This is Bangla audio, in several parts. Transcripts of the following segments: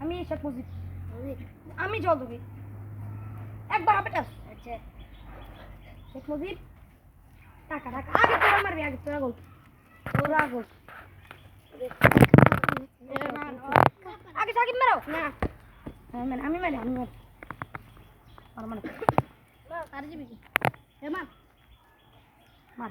আমি শেখ মুজিব আমি জল দেবি একবার হবে আচ্ছা। শেখ মুজিব টাকা টাকা। আগে তোরা মারবি আগে তোরা গোল। তোরা গোল। আগে সাকিব মারো। না। আমি মারি আমি মারি মারি। মার মার। মার।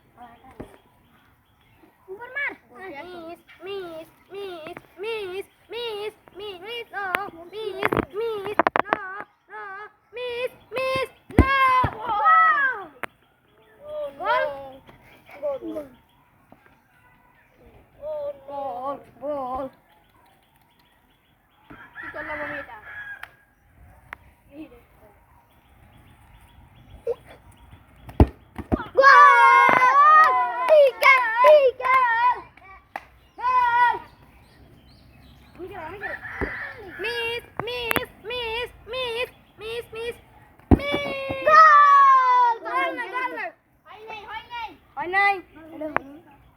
Miss miss miss miss miss miss miss goal goal না গোল না হয় নাই হয় নাই হয় নাই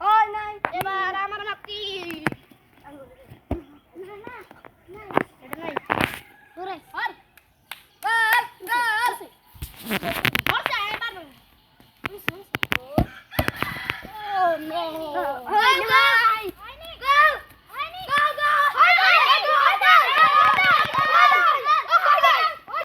হয় নাই এবার আমার লাগতি Oh no!